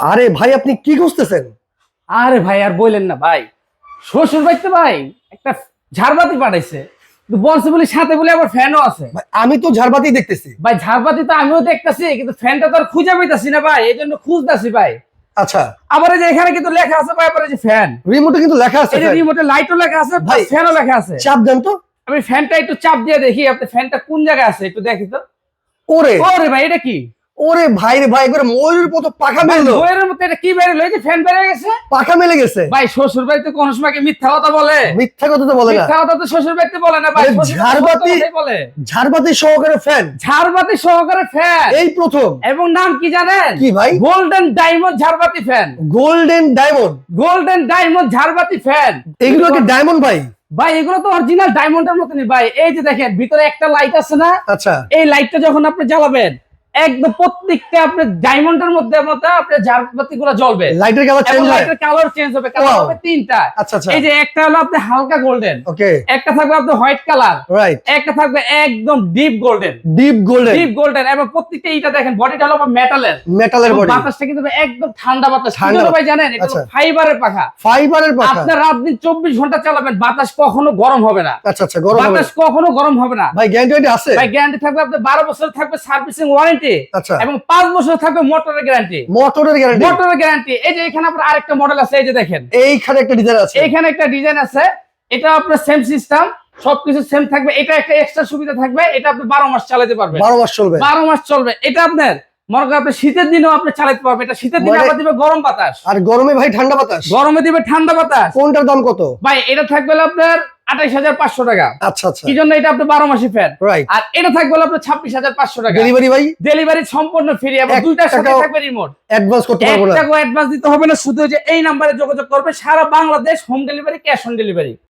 আরে ভাই আপনি কি খুঁজতেছেন? আরে ভাই আর বললেন না ভাই। শ্বশুর বাড়িতে ভাই একটা ঝাড়বাতি পাঠাইছে। বলছে বলে সাথে বলে আবার ফ্যানও আছে। আমি তো ঝাড়বাতি দেখতেছি। ভাই ঝাড়বাতি তো আমিও দেখতেছি কিন্তু ফ্যানটা তো আর খুঁজে পাইতাছি না ভাই এই জন্য খুঁজতেছি ভাই। আচ্ছা। আবার যে এখানে কিন্তু লেখা আছে ভাই আবার যে ফ্যান রিমোটে কিন্তু লেখা আছে এই যে fan। রিমোটে লাইটও লেখা আছে ভাই, ফ্যানও লেখা আছে। চাপ দেন তো। আমি ফ্যানটা একটু চাপ দিয়ে দেখি আপনি ফ্যানটা কোন জায়গায় আছে একটু দেখি তো। ওরে। ওরে ভাই এটা কি? ওরে ভাই রে ভাই একবার ময়ূরের মতো পাখা মেললো মধ্যে এটা কি বেরিয়ে যে ফ্যান বেরিয়ে গেছে? পাখা মেলে গেছে। ভাই শ্বশুর বাড়িতে কোন সময় কি মিথ্যা কথা বলে? মিথ্যা কথা তো বলে না। মিথ্যা কথা তো শ্বশুর বাড়িতে বলে না ভাই ঝাড়বাতি- বলে। ঝাড়বাতি সহকারে ফ্যান ঝাড়বাতি সহকারে ফ্যান এই প্রথম। এবং নাম কি জানেন? কি ভাই? Golden diamond ঝাড়বাতি fan golden diamond golden diamond ঝাড়বাতি fan এগুলো কি ডায়মন্ড ভাই? ভাই এগুলো তো অরিজিনাল ডায়মন্ডের মতনই ভাই। এই যে দেখেন ভিতরে একটা লাইট আছে না? আচ্ছা। এই লাইটটা যখন আপনি জ্বালাবেন একদম প্রত্যেকটা আপনি ডায়মন্ডের মধ্যে মতো আপনার ঝাড়বাতি গুলো জ্বলবে। লাইটের কালার চেঞ্জ হয়? লাইটের কালার চেঞ্জ হবে কালার হবে তিনটা। আচ্ছা আচ্ছা। এই যে একটা হলো আপনি হালকা গোল্ডেন ওকে একটা থাকবে আপনার হোয়াইট কালার রাইট একটা থাকবে একদম deep golden deep golden deep golden এবং প্রত্যেকটা এইটা দেখেন বডিটা হলো মেটালের মেটালের বডি বাতাসটা কিন্তু একদম ঠান্ডা বাতাস। ঠান্ডা ভাই জানেন? এটা আচ্ছা। ফাইবারের পাখা। ফাইবারের পাখা। আপনার রাত দিন চব্বিশ ঘণ্টা চালাবেন বাতাস কখনো গরম হবে না। আচ্ছা আচ্ছা গরম হবে বাতাস কখনো গরম হবে না। ভাই গ্যারান্টি আছে? ভাই গ্যারান্টি থাকবে আপনার বারো বছর থাকবে সার্ভিসিং ওয়ারেন্টি আচ্ছা। এবং পাঁচ বছর থাকবে মোটরের গ্যারান্টি মোটরের গ্যারান্টি মোটরের গ্যারান্টি এই যে এখানে আপনার আরেকটা মডেল আছে এই যে দেখেন। এইখানে একটা ডিজাইন আছে। একটা ডিজাইন আছে। এটা আপনার সেম সিস্টেম সবকিছু সেম থাকবে। এটা একটা এক্সট্রা সুবিধা থাকবে। এটা আপনি বারো মাস চালাতে পারবেন। বারো মাস চলবে। বারো মাস চলবে। এটা আপনার মনে করেন আপনি শীতের দিনেও আপনি চালাতে পারবেন। এটা শীতের দিনে মানে- আবার দিবে গরম বাতাস। আর গরমে ভাই ঠান্ডা বাতাস? গরমে দিবে ঠান্ডা বাতাস। কোনটার দাম কত? ভাই এটা থাকবে আপনার আঠাইশ হাজার পাঁচশো টাকা। আচ্ছা আচ্ছা। কি জন্য এটা আপনি বারো মাসি ফ্যান। রাইট আর এটা থাকবে আপনার ছাব্বিশ হাজার পাঁচশো টাকা। ডেলিভারি ভাই? ডেলিভারি সম্পূর্ণ ফ্রি এবং দুইটার সাথে থাকবে রিমোট অ্যাডভান্স করতে পারব না। অ্যাডভান্স দিতে হবে না শুধু যে এই নাম্বারে যোগাযোগ করবে সারা Bangladesh home delivery cash on delivery